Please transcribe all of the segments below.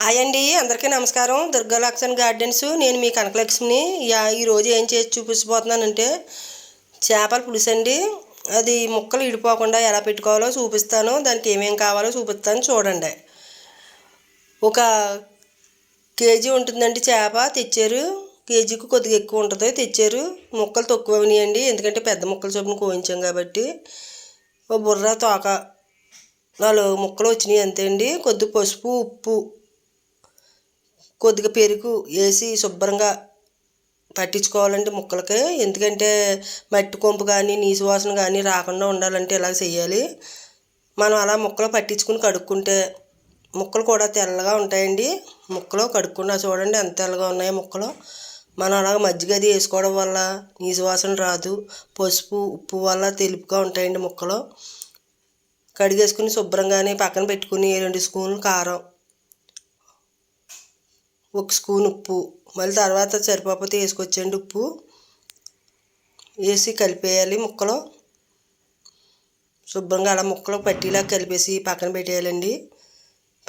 Hi అండి అందరికీ నమస్కారం. దుర్గాలక్ష్మణ్ గార్డెన్స్ నేను మీ కనకలక్ష్మిని. ఈరోజు ఏం చేసి చూపించబోతున్నానంటే చేపల పులుసు అండి. అది ముక్కలు ఇడిపోకుండా ఎలా పెట్టుకోవాలో చూపిస్తాను. దానికి ఏమేం కావాలో చూపిస్తాను చూడండి. ఒక కేజీ ఉంటుందండి చేప తెచ్చారు. కేజీకి కొద్దిగా ఎక్కువ ఉంటుంది తెచ్చారు. ముక్కలు తక్కువ ఉన్నాయండి ఎందుకంటే పెద్ద ముక్కలు చొప్పున కోయించాం కాబట్టి. ఓ బుర్ర తోక నాలుగు ముక్కలు వచ్చినాయి అంతే అండి. కొద్ది పసుపు ఉప్పు కొద్దిగా పెరుగు వేసి శుభ్రంగా పట్టించుకోవాలండి ముక్కలకి. ఎందుకంటే మట్టి కొంపు కానీ నీసు వాసన కానీ రాకుండా ఉండాలంటే ఇలా చేయాలి? మనం అలా ముక్కలు పట్టించుకుని కడుక్కుంటే ముక్కలు కూడా తెల్లగా ఉంటాయండి. ముక్కలు కడుక్కున్నా చూడండి ఎంత తెల్లగా ఉన్నాయో ముక్కలు. మనం అలాగ మజ్జిగ అది వేసుకోవడం వల్ల నీసు వాసన రాదు. పసుపు ఉప్పు వల్ల తెలుపుగా ఉంటాయండి ముక్కలు. కడిగేసుకుని శుభ్రంగానే పక్కన పెట్టుకుని రెండు స్పూన్లు కారం ఒక స్పూన్ ఉప్పు. మళ్ళీ తర్వాత సరిపోతే వేసుకొచ్చండి ఉప్పు. వేసి కలిపేయాలి ముక్కలు. శుభ్రంగా అలా ముక్కలు పట్టిలా కలిపేసి పక్కన పెట్టేయాలండి.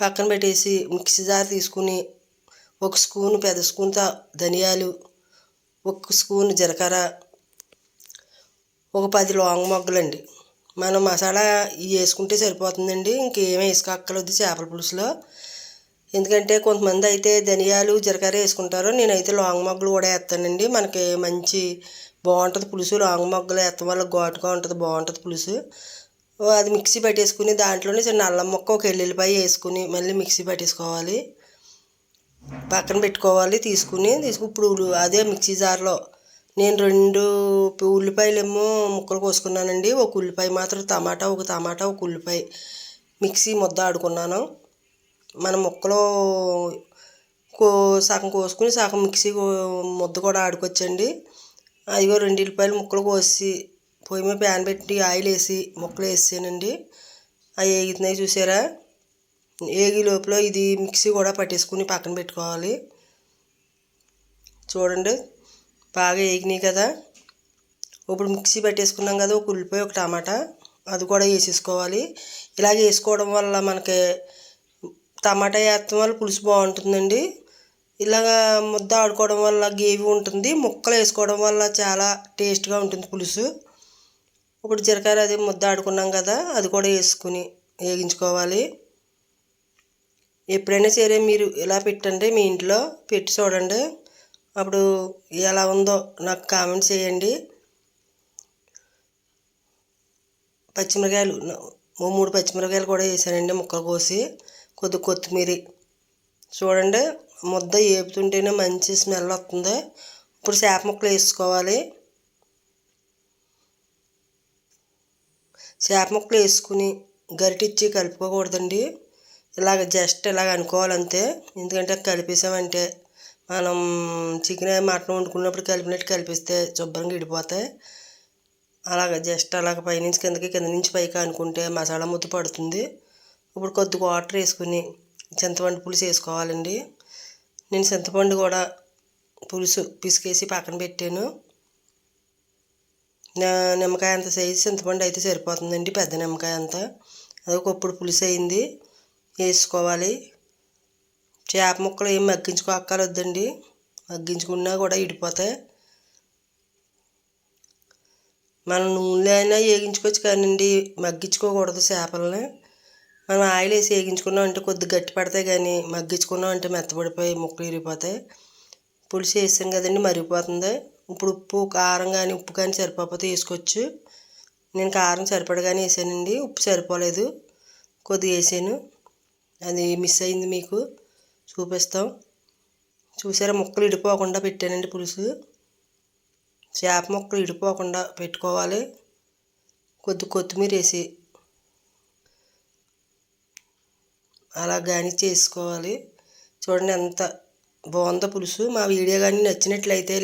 పక్కన పెట్టేసి మిక్సీ జార్ తీసుకుని ఒక స్పూన్ పెద్ద స్పూన్ ధనియాలు ఒక స్పూన్ జీలకర్ర ఒక పది లాంగ్ మొగ్గలండి. మనం మసాలా ఇవి వేసుకుంటే సరిపోతుందండి. ఇంకేమీ వేసుకోక్కర్లేదు చేపల పులుసులో. ఎందుకంటే కొంతమంది అయితే ధనియాలు జీలకర్ర వేసుకుంటారు. నేనైతే లాంగ్ మొగ్గలు కూడా వేస్తానండి. మనకి మంచి బాగుంటుంది పులుసు. లాంగ్ మొగ్గలు వేస్తాం. వల్ల ఘాటుగా ఉంటుంది బాగుంటుంది పులుసు. అది మిక్సీ పట్టేసుకుని దాంట్లోనే చిన్న అల్లం ముక్క ఒక ఎల్లుల్లిపాయ వేసుకుని మళ్ళీ మిక్సీ పట్టేసుకోవాలి. పక్కన పెట్టుకోవాలి తీసుకుని తీసుకు ఇప్పుడు ఉల్లి- అదే మిక్సీ జార్లో. నేను రెండు ఉల్లిపాయలేమో ముక్కలు కోసుకున్నానండి. ఒక ఉల్లిపాయ మాత్రం టమాటా ఒక టమాటా ఒక ఉల్లిపాయ. మిక్సీ ముద్ద ఆడుకున్నాను. మన ముక్కలు కో సగం కోసుకుని సగం మిక్సీ ముద్ద కూడా ఆడుకోవచ్చండి. అదిగో రెండు ఉల్లిపాయలు ముక్కలు కోసి పొయ్యి మీద ప్యాన్ పెట్టి ఆయిల్ వేసి ముక్కలు వేసానండి అవి వేగుతున్నాయి చూసారా? ఏగి లోపల ఇది మిక్సీ కూడా పట్టేసుకుని పక్కన పెట్టుకోవాలి. చూడండి బాగా వేగినాయి కదా. ఇప్పుడు మిక్సీ పట్టేసుకున్నాం కదా ఒక ఉల్లిపాయ ఒక టమాటా అది కూడా వేసేసుకోవాలి. ఇలాగ వేసుకోవడం వల్ల మనకి టమాటా వేస్తాం వల్ల పులుసు బాగుంటుందండి. ఇలాగా ముద్ద ఆడుకోవడం వల్ల గేవి ఉంటుంది. ముక్కలు వేసుకోవడం వల్ల చాలా టేస్ట్గా ఉంటుంది పులుసు. ఇప్పుడు జీలకర్ర అది ముద్ద ఆడుకున్నాం కదా అది కూడా వేసుకుని వేగించుకోవాలి. ఎప్పుడైనా సరే మీరు ఇలా పెట్టండి మీ ఇంట్లో పెట్టి చూడండి. అప్పుడు ఎలా ఉందో నాకు కామెంట్ చేయండి. పచ్చిమిరకాయలు మూడు పచ్చిమిరకాయలు కూడా వేసానండి ముక్కలు కోసి. కొద్ది కొత్తిమీర. చూడండి ముద్ద వేపుతుంటేనే మంచి స్మెల్ వస్తుంది. ఇప్పుడు చేప ముక్కలు వేసుకోవాలి. చేప ముక్కలు వేసుకుని గరిటిచ్చి కలుపుకోకూడదండి. ఇలాగ జస్ట్ ఇలాగ అనుకోవాలంతే. ఎందుకంటే కలిపేసామంటే మనం చికెన్ మటన్ వండుకున్నప్పుడు కలిపినట్టు కలిపిస్తే శుభ్రంగా ఇడిపోతాయి. అలాగ జస్ట్ అలాగ పైనుంచి కిందకి కింద నుంచి పైకి అనుకుంటే మసాలా ముద్ద పడుతుంది. ఇప్పుడు కొద్దిగా వాటర్ వేసుకుని చింతపండు పులుసు వేసుకోవాలండి. నేను చింతపండు కూడా పులుసు పిసికేసి పక్కన పెట్టాను. నా- నిమ్మకాయ అంత సైజు చింతపండు అయితే సరిపోతుందండి పెద్ద నిమ్మకాయ అంతా. అదొక ఒకప్పుడు పులుసు అయింది వేసుకోవాలి. చేప ముక్కలు ఏం మగ్గించుకోక్కర్లేదండి మగ్గించుకున్నా కూడా ఇడిపోతాయి. మనం నూనెలో అయినా వేగించుకోవచ్చు కానండి మగ్గించుకోకూడదు చేపలని. మనం ఆయిల్ వేసి వేగించుకున్నాం అంటే కొద్ది గట్టి పడతాయి కానీ మగ్గించుకున్నాం అంటే మెత్తబడిపోయి ముక్కలు ఇరిగిపోతాయి పులుసు వేసాం కదండి మరిగిపోతుంది. ఇప్పుడు ఉప్పు కారం కానీ ఉప్పు కానీ సరిపోతే వేసుకోవచ్చు. నేను కారం సరిపడగానే వేసానండి ఉప్పు సరిపోలేదు. కొద్దిగా వేసాను. అది మిస్ అయింది మీకు. చూపిస్తాం. చూసారా ముక్కలు ఇడిపోకుండా పెట్టానండి పులుసు. చేప ముక్కలు ఇడిపోకుండా పెట్టుకోవాలి. కొద్ది కొత్తిమీర వేసి అలా కానీ చేసుకోవాలి. చూడండి ఎంత బాగుందో పులుసు. మా వీడియో కానీ నచ్చినట్లయితే